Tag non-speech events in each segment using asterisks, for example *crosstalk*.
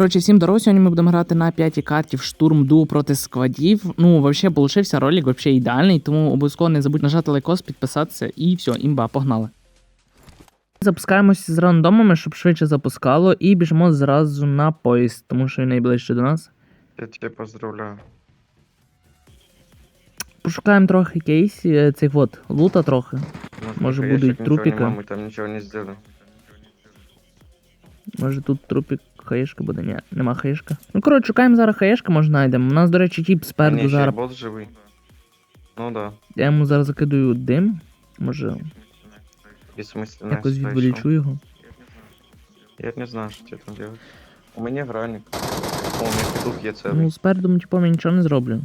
Коротше, всім дорог. Сьогодні ми будемо грати на п'ятій карті в штурм ду проти сквадів. Ну, взагалі, получився ролик вообще ідеальний, тому обов'язково не забудь нажати лайкос, підписатися і все, імба, погнали. Запускаємося з рандомами, щоб швидше запускало, і біжимо зразу на поїзд, тому що він найближче до нас. Я тебя поздравляю. Пошукаємо трохи кейс, е, цих от, лута трохи. Може, будуть мы там ничего не. Може тут трупік хаєшка буде? Ні, нема хаєшка. Ну коротше, шукаємо зараз хаєшка, може знайдемо. У нас, до речі, тіп А, спереду не, зараз. бот живый. Ну да. Я йому зараз закидую дим. Може, Бессмысленно. якось я відволічу його. Я не знаю, что тебе там делать. У меня граник. О, у меня тут є целый. Ну, спереду, типу, я нічого не зроблю.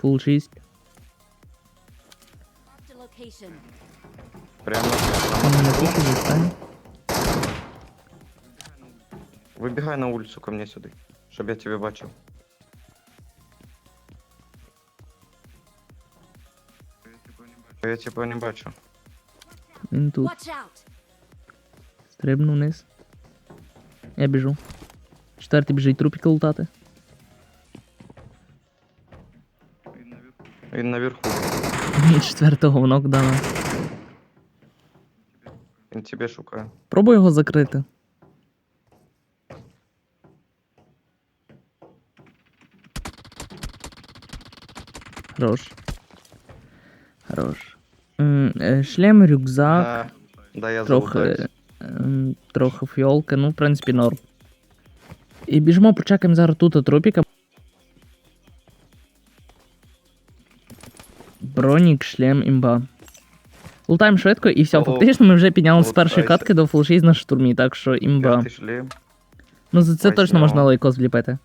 Фул 6. Marked a location. Прямо. Там мене пушить, застань. Выбегай на улицу ко мне сюда, чтобы я тебя бачил. Я тебе не бачу. Він тут. Стрибну вниз. Я біжу. Четвертий біжить трупіка лутати. Він наверху. Четвертого в нокдауна. Він тебе шукає. Пробуй його закрити. Хорош. Хорош. Е, Шлем, рюкзак, А, да, я трохи, трохи фіолки, ну, в принципі, норм. І біжимо, почекаємо зараз тут трупіка. Бронік, шлем, імба. Лутаємо швидко і все. О, Фактично ми вже підняли з першої катки до фул 6 на штурмі, так що імба. Ну за це точно можна лайкос вліпити.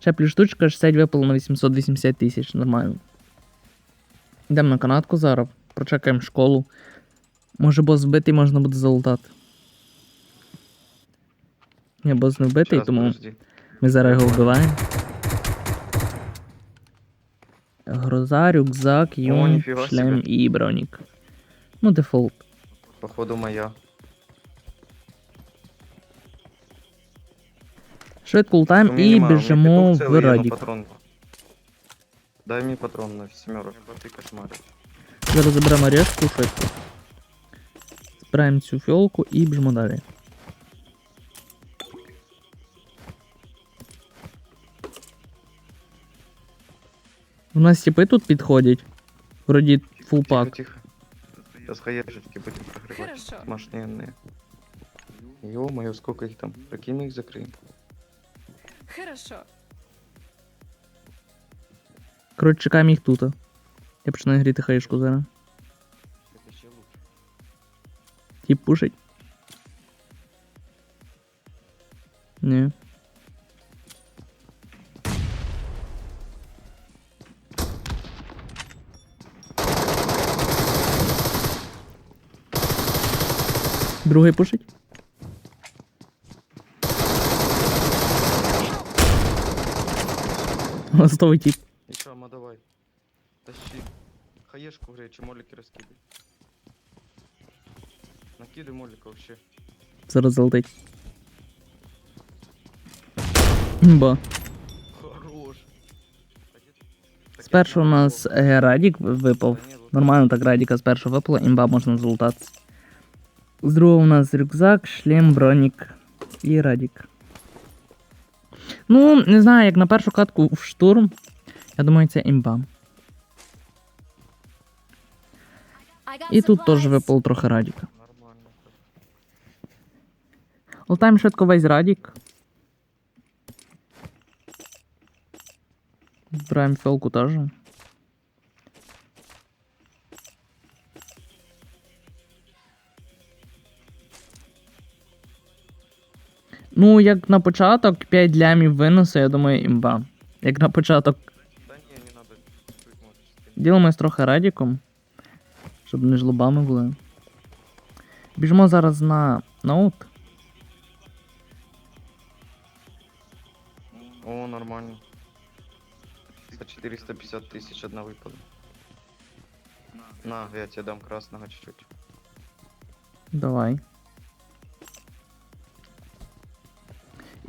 Ще плюс штучка 60 випало на 880 тисяч, нормально. Йдемо на канатку зараз, прочекаємо школу. Може бос вбитий можна буде залутати. Ні, бос не вбитий, Щас, тому подожди. ми зараз його вбиваємо. Гроза, рюкзак, юм, шлем собі. і бронік. Ну, дефолт. Походу моя. Швидко лутаємо У і меня біжимо нема, у меня в петух целый, я, ну, радік. патрон. Дай мне патрон на семерок. Ты кошмаришь. Зараз заберемо решку швидко. Збираємо цю фіолку і біжимо далі. У нас тіпи тут підходять. Вроді фул Тихо, пак. тихо. Сейчас хаешечки будем прогревать. Хорошо. Машинные. Ё-моё, сколько их там? Прикинь, мы их закрыем. Хорошо. Коротше, чекаємо їх тут. Я починаю гріти хаєшку зараз. Это еще лучше. Тіп пушить. Ні. Другий пушить. Ластовий тіп. Еще, ма, давай. Тащи. Хаешку грей, че молики раскидывай. Накидывай молика вообще. Зараз залетить. Імба. Хорош. Спершу у нас е, Радік випав. Нормально так Радіка з першого випало, імба можна залутати. З другого у нас рюкзак, шлем, бронік і Радік. Ну, не знаю, як на першу катку в штурм. Я думаю, це імба. І тут теж випал трохи Радіка. Лутаємо швидко весь Радік. Збираємо фіолку теж. Ну, як на початок 5 лямів виносу, я думаю, імба. Як на початок Да не, не надо. Ділимось трохи радіком, щоб не жлобами були. Біжимо зараз на ноут. О, нормально. За 450 тысяч одна выпала. На, я тебе дам красного чуть-чуть. Давай.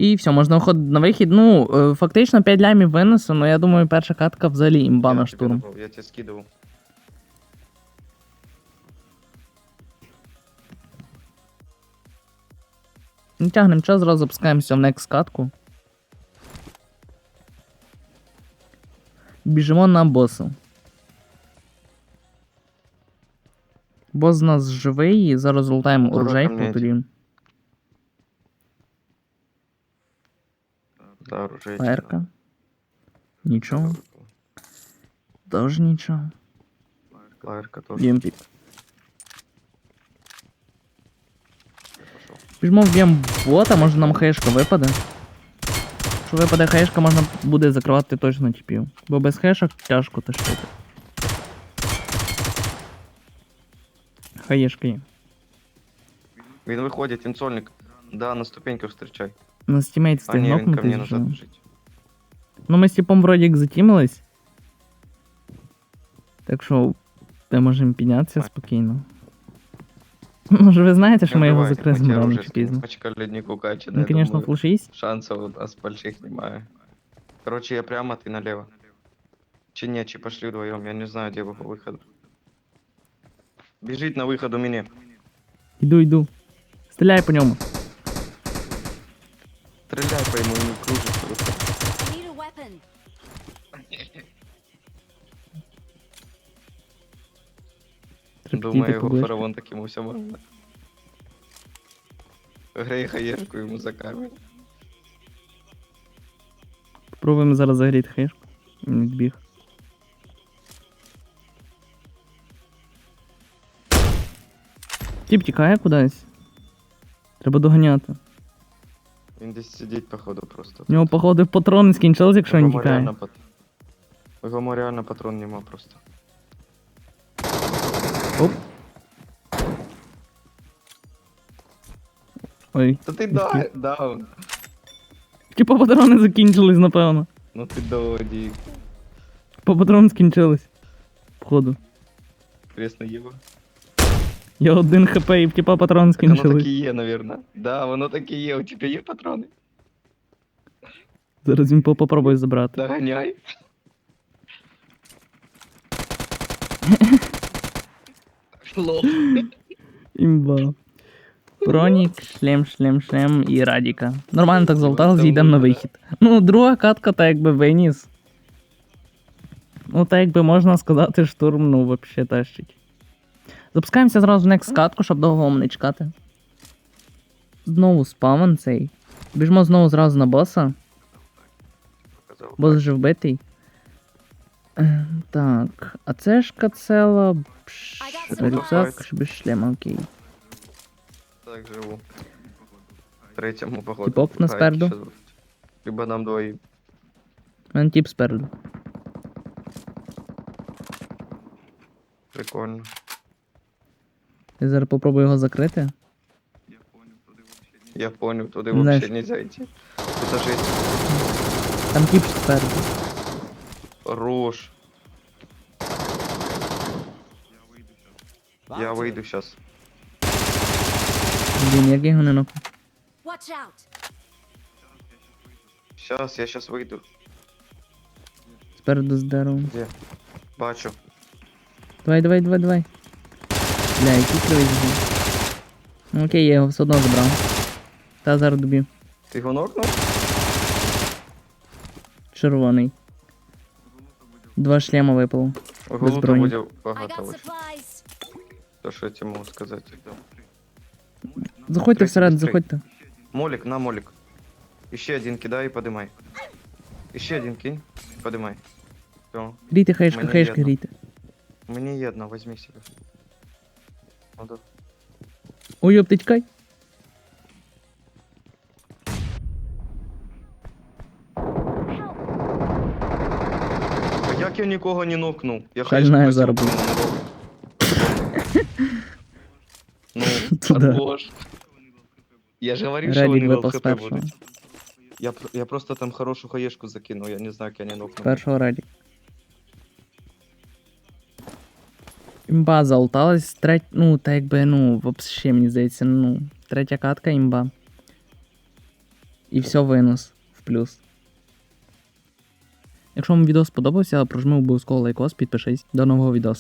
І все, можна виходити на вихід. Ну, е, фактично 5 лямів винесу, але я думаю, перша катка взагалі імба на штурм. Я тебе скидывал. Не тягнемо час, зразу запускаємося в next катку. Біжимо на боса. Бос у нас живий, зараз Зараз оружейку тоді. Да, оружие. Фаєрка. Нічого. Теж нічого. Фаерка тоже. Б'єм пік. Я пошел. Біжмо вб'єм бота, може нам хаєшка випаде. Якщо випаде хаєшка, можна буде закривати точно тіпів. Бо без хаєшок тяжко тащити. Хаєшка є. Він виходить, інсольник. Да, на ступеньках встречай. На стімейт А встиг ні, він ко нокнути. мне вже. назад біжить. Ну ми з типом вроді як затімились. Так що ми можемо піднятися Ой. спокійно. *laughs* Може ви знаєте, що ми його Давайте, закризимо хотя рано оружие чи скинем. пізно. Пачка леднику качана, Ну, я звісно, думаю, фул 6. Шансов у нас больших немає. Короче, я прямо, ты налево. Чи не, чи пошли вдвоем, я не знаю, где по выходу. Бежит на выход у меня. Іду, йду. Стріляй по ньому. Стреляй по ему, не кружит просто. I need a weapon. Думаю, його фараон таким все можна. Грей хаєшку йому за камінь. Спробуємо зараз загріти хаєшку. Він відбіг. Тіп тікає кудись. Треба доганяти. Він десь сидить, походу, просто. У нього, походу, патрони скінчились, якщо він тікає. У Його реально патрон нема просто. Оп. Ой. Та ти да, даун. Типа патрони закінчились, напевно. Ну ти доді. По патрони скінчились. Походу. Пресно його. Я один хп і в типа патрони Так воно скінчились. так і є, навірно. Да, воно так і є. У тебе є патрони? Зараз він по- попробує забрати. Доганяй. Лох. Імба. Бронік, шлем, шлем, шлем і радіка. Нормально так залутали, зійдемо на вихід. Ну, друга катка, так якби виніс. Ну, так якби можна сказати, штурм, ну, вообще тащить. Запускаємося зразу в next катку, щоб довго вам не чекати. Знову спавн цей. Біжмо знову зразу на боса. Бос вже вбитий. Е, Так, а це ж кацела. Рюкзак, без шлема, окей. Так живу. Третьому походу. Типок на спереду? Либо нам двоїм. У мене тіп спереду. Прикольно. Я зараз попробую його закрити. Я понял, туди Знаєш- вообще нельзя йти. Тут жесть. Там тіп спереду. Хорош. Я вийду сейчас. Блін, як я його не нокну. Watch out. Сейчас, я сейчас вийду. Спереду з деревом. Бачу. Давай, давай, давай, давай. Бля, який кривий зігнув. Ну окей, я його все одно забрав. Та зараз доб'ю. Ти його нокнув? Червоний. Два шлема випало. Голута броні. буде I багато. got ось. supplies. То, що я тебе можу сказати. Заходьте Третій всередину, быстрей. заходьте. Молик, на молик. Еще один кидай и подымай. Еще один кинь, подымай. Все. Грійте хаєшка, Мені хаєшка єдно. грійте. Мне одно, возьми себе. Ну да. Ой, оп, ти тікай. А як я нікого не нокнув? Я посів, заробила. не нокнув. Ну, *laughs* Туда. Я же говорил, что вони випав лов з хп першого. будуть. Я, я просто там хорошу хаєшку закинув, я не знаю, як я не нокнув. першого. Імба залуталась, треть, ну, та якби, ну, вообще, мені здається, ну, третя катка імба. І все винос в плюс. Якщо вам відео сподобався, прожми обов'язково лайкос, підпишись. До нового відео.